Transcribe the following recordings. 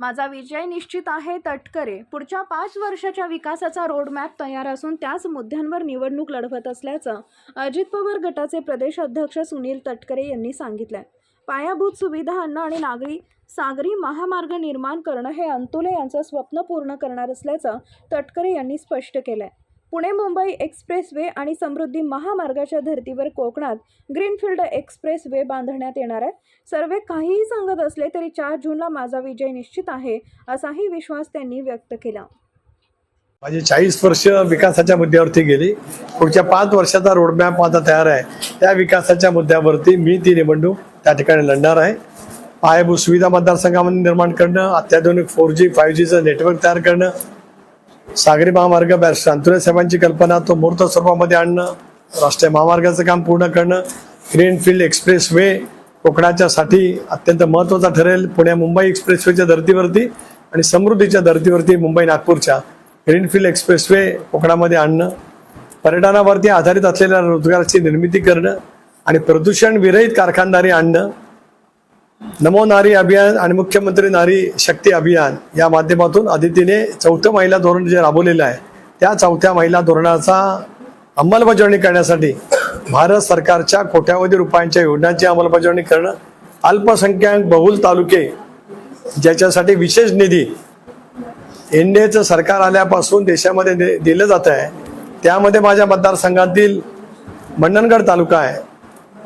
माझा विजय निश्चित आहे तटकरे. पुढच्या पाच वर्षाच्या विकासाचा रोडमॅप तयार असून त्याच मुद्द्यांवर निवडणूक लढवत असल्याचं अजित पवार गटाचे प्रदेश अध्यक्ष सुनील तटकरे यांनी सांगितलं पायाभूत सुविधा अन्न आणि नागरी सागरी महामार्ग निर्माण करणं हे अंतुले यांचं स्वप्न पूर्ण करणार असल्याचं तटकरे यांनी स्पष्ट केलं आहे पुणे मुंबई एक्सप्रेस वे आणि समृद्धी महामार्गाच्या धर्तीवर कोकणात ग्रीनफील्ड एक्सप्रेस वे बांधण्यात येणार आहे. सर्वे काहीही सांगत असले तरी चार जूनला माझा विजय निश्चित आहे असाही विश्वास त्यांनी व्यक्त केला. माझी चाळीस वर्ष विकासाच्या मुद्द्यावरती गेली. पुढच्या पाच वर्षाचा रोडमॅप माझा तयार आहे. त्या विकासाच्या मुद्द्यावरती मी ती निवडणूक त्या ठिकाणी लढणार आहे. पायाभूत सुविधा मतदारसंघामध्ये निर्माण करणं अत्याधुनिक फोर जी फाईव्ह जीचं नेटवर्क तयार करणं सागरी महामार्ग बॅरिस्टर अंतुरे साहेबांची कल्पना तो मूर्त स्वरूपामध्ये आणणं राष्ट्रीय महामार्गाचं काम पूर्ण करणं ग्रीनफील्ड एक्सप्रेस वे कोकणाच्या साठी अत्यंत महत्त्वाचा ठरेल. पुणे मुंबई एक्सप्रेस वेच्या धर्तीवरती आणि समृद्धीच्या धर्तीवरती मुंबई नागपूरच्या ग्रीनफील्ड एक्सप्रेस वे कोकणामध्ये आणणं पर्यटनावरती आधारित असलेल्या रोजगाराची निर्मिती करणं आणि प्रदूषण विरहित कारखानदारी आणणं नमो नारी अभियान आणि मुख्यमंत्री नारी शक्ती अभियान या माध्यमातून आदितीने चौथं महिला धोरण जे राबवलेलं आहे त्या चौथ्या महिला धोरणाचा अंमलबजावणी करण्यासाठी भारत सरकारच्या कोट्यावधी रुपयांच्या योजनांची अंमलबजावणी करणं अल्पसंख्याक बहुल तालुके ज्याच्यासाठी विशेष निधी एनडीएचं सरकार आल्यापासून देशामध्ये दे- दिलं जात आहे. त्यामध्ये माझ्या मतदारसंघातील मंडणगड तालुका आहे.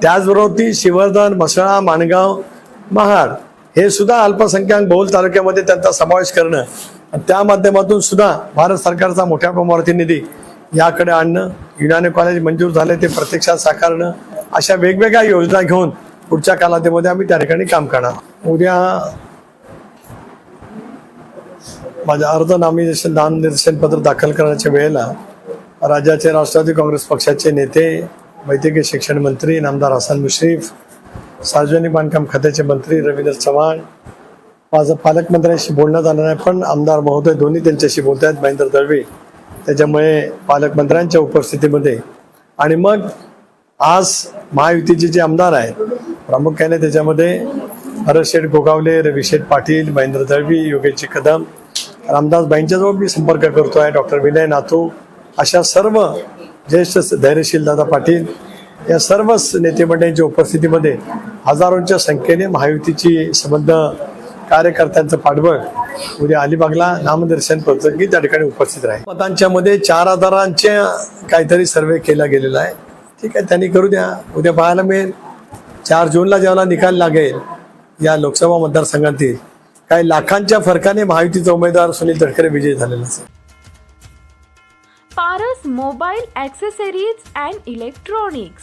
त्याचबरोबर ती शिवर्धन मसळा माणगाव महाड हे सुद्धा अल्पसंख्याक बहुल तालुक्यामध्ये त्यांचा समावेश करणं आणि त्या माध्यमातून सुद्धा भारत सरकारचा मोठ्या प्रमाणावरती निधी याकडे आणणं युनानी कॉलेज मंजूर झाले ते प्रत्यक्षात साकारणं अशा वेगवेगळ्या योजना घेऊन पुढच्या कालावधीमध्ये आम्ही त्या ठिकाणी काम करणार. उद्या माझ्या अर्ध नामनिर्देशन नामनिर्देशन पत्र दाखल करण्याच्या वेळेला राज्याचे राष्ट्रवादी काँग्रेस पक्षाचे नेते वैद्यकीय शिक्षण मंत्री नामदार हसन मुश्रीफ सार्वजनिक बांधकाम खात्याचे मंत्री रवींद्र चव्हाण माझं पालकमंत्र्यांशी बोलणं झालं नाही पण आमदार महोदय दोन्ही त्यांच्याशी बोलत आहेत महेंद्र दळवे. त्याच्यामुळे पालकमंत्र्यांच्या उपस्थितीमध्ये. आणि मग आज महायुतीचे जे आमदार आहेत प्रामुख्याने त्याच्यामध्ये हरशेठ शेठ गोगावले रविशेठ पाटील महेंद्र दळवी योगेशजी कदम. रामदासबाईंच्याजवळ मी संपर्क करतो आहे डॉक्टर विनय नाथू अशा सर्व ज्येष्ठ धैर्यशील दादा पाटील या सर्वच नेतेमंडळींच्या उपस्थितीमध्ये हजारोंच्या संख्येने महायुतीची संबंध कार्यकर्त्यांचं पाठबळ उद्या अलिबागला नामदर्शन प्रसंगी त्या ठिकाणी उपस्थित राहील. मतांच्या मध्ये चार हजारांच्या काहीतरी सर्वे केला गेलेला आहे. ठीक आहे त्यांनी करू द्या. उद्या पाहायला मिळेल. चार जूनला जेव्हा निकाल लागेल या लोकसभा मतदारसंघातील काही लाखांच्या फरकाने महायुतीचा उमेदवार सुनील तटकरे विजयी झालेला असेल Paras mobile accessories and electronics.